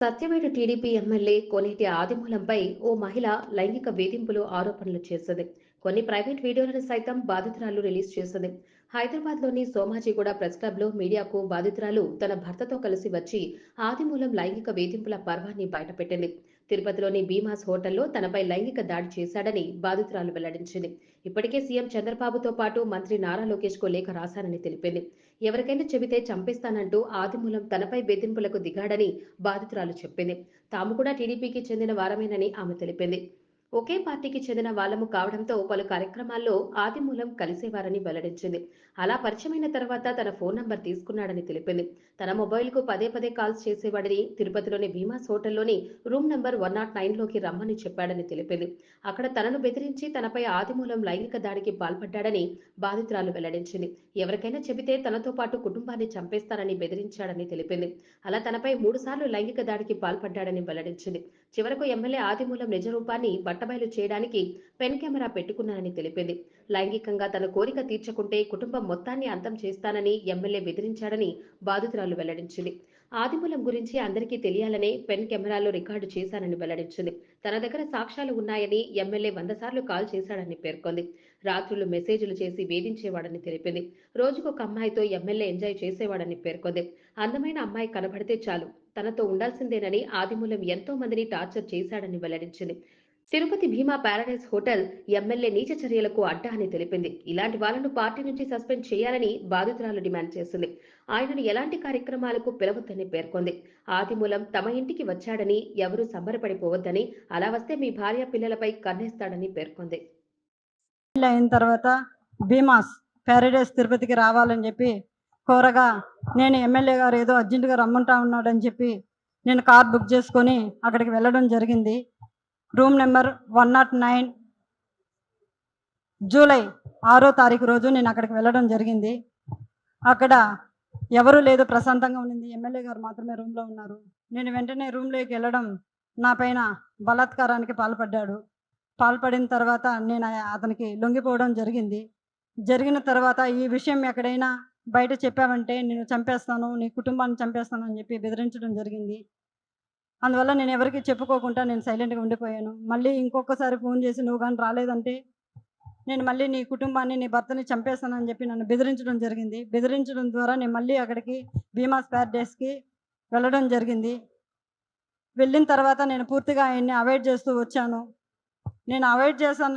Satyavedu TDP MLA Koneti ఆదిమూలంపై ఓ మహిళ లైంగిక వేధింపులు ఆరోపణలు చేసింది. కొన్ని ప్రైవేట్ వీడియోలను సైతం బాధితురాలు రిలీజ్ చేసింది. హైదరాబాద్లోని సోమాజిగూడ ప్రెస్ క్లబ్లో మీడియాకు బాధితురాలు తన భర్తతో కలిసి వచ్చి ఆదిమూలం లైంగిక వేధింపుల పర్వాన్ని బయటపెట్టింది. తిరుపతిలోని భీమాస్ హోటల్లో తనపై లైంగిక దాడి చేశాడని బాధితురాలు వెల్లడించింది. ఇప్పటికే సీఎం చంద్రబాబుతో పాటు మంత్రి నారా లోకేష్కు లేఖ రాశానని తెలిపింది. ఎవరికైనా చెబితే చంపేస్తానంటూ ఆదిమూలం తనపై బెదింపులకు దిగాడని బాధితురాలు చెప్పింది. తాము కూడా టీడీపీకి చెందిన వారమేనని ఆమె తెలిపింది. ఒకే పార్టీకి చెందిన వాళ్ళము కావడంతో పలు కార్యక్రమాల్లో ఆదిమూలం కలిసేవారని వెల్లడించింది. అలా పరిచయమైన తర్వాత తన ఫోన్ నంబర్ తీసుకున్నాడని తెలిపింది. తన మొబైల్కు పదే పదే కాల్స్ చేసేవాడని. తిరుపతిలోని భీమాస్ హోటల్లోని రూమ్ నెంబర్ వన్ నాట్ నైన్లోకి రమ్మని చెప్పాడని తెలిపింది. అక్కడ తనను బెదిరించి తనపై ఆదిమూలం లైంగిక దాడికి పాల్పడ్డాడని బాధితురాలు వెల్లడించింది. ఎవరికైనా చెబితే తనతో పాటు కుటుంబాన్ని చంపేస్తానని బెదిరించాడని తెలిపింది. అలా తనపై మూడుసార్లు లైంగిక దాడికి పాల్పడ్డాడని వెల్లడించింది. చివరకు ఎమ్మెల్యే ఆదిమూలం నిజ రూపాన్ని బట్టబయలు చేయడానికి పెన్ కెమెరా పెట్టుకున్నానని తెలిపింది. లైంగికంగా తన కోరిక తీర్చకుంటే కుటుంబం మొత్తాన్ని అంతం చేస్తానని ఎమ్మెల్యే బెదిరించాడని బాధితురాలు వెల్లడించింది. ఆదిమూలం గురించి అందరికీ తెలియాలనే పెన్ కెమెరాలో రికార్డు చేశానని వెల్లడించింది. తన దగ్గర సాక్ష్యాలు ఉన్నాయని ఎమ్మెల్యే వంద సార్లు కాల్ చేశాడని పేర్కొంది. రాత్రులు మెసేజ్లు చేసి వేధించేవాడని తెలిపింది. రోజుకొక అమ్మాయితో ఎమ్మెల్యే ఎంజాయ్ చేసేవాడని పేర్కొంది. అందమైన అమ్మాయి కనబడితే చాలు. తనతో ఉండాల్సిందేనని ఆదిమూలం ఎంతో మందిని టార్చర్ చేశాడని వెల్లడించింది. Tirupati Bhima paradise hotel MLA నీచ చర్యలకు అడ్డా అని తెలిపింది. ఇలాంటి వాళ్ళను పార్టీ నుంచి సస్పెండ్ చేయాలని బాధితురాలు డిమాండ్ చేసింది. ఆయనను ఎలాంటి కార్యక్రమాలకు పిలవద్దని పేర్కొంది. ఆదిమూలం తమ ఇంటికి వచ్చాడని ఎవరూ సంబరపడిపోవద్దని అలా వస్తే మీ భార్య పిల్లలపై కన్నేస్తాడని పేర్కొంది. అయిన తర్వాత భీమాస్ ప్యారడైస్ తిరుపతికి రావాలని చెప్పి కోరగా నేను ఎమ్మెల్యే గారు ఏదో అర్జెంటుగా రమ్మంటా ఉన్నాడని చెప్పి నేను కార్ బుక్ చేసుకొని అక్కడికి వెళ్ళడం జరిగింది. Room number one nought nine. July ఆరో తారీఖు రోజు నేను అక్కడికి వెళ్ళడం జరిగింది. అక్కడ ఎవరు లేదు ప్రశాంతంగా ఉండింది. ఎమ్మెల్యే గారు మాత్రమే రూమ్లో ఉన్నారు. నేను వెంటనే రూమ్లోకి వెళ్ళడం నా పైన బలాత్కారానికి పాల్పడ్డాడు. పాల్పడిన తర్వాత నేను అతనికి లొంగిపోవడం జరిగింది. జరిగిన తర్వాత ఈ విషయం ఎక్కడైనా బయట చెప్పావంటే నేను చంపేస్తాను నీ కుటుంబాన్ని చంపేస్తాను అని చెప్పి బెదిరించడం జరిగింది. అందువల్ల నేను ఎవరికి చెప్పుకోకుండా నేను సైలెంట్గా ఉండిపోయాను. మళ్ళీ ఇంకొకసారి ఫోన్ చేసి నువ్వు కానీ రాలేదంటే నేను మళ్ళీ నీ కుటుంబాన్ని నీ భర్తని చంపేస్తానని చెప్పి నన్ను బెదిరించడం జరిగింది. బెదిరించడం ద్వారా నేను మళ్ళీ అక్కడికి భీమా స్పేర్ డేస్కి వెళ్ళడం జరిగింది. వెళ్ళిన తర్వాత నేను పూర్తిగా ఆయన్ని అవాయిడ్ చేస్తూ వచ్చాను. నేను అవాయిడ్ చేశాను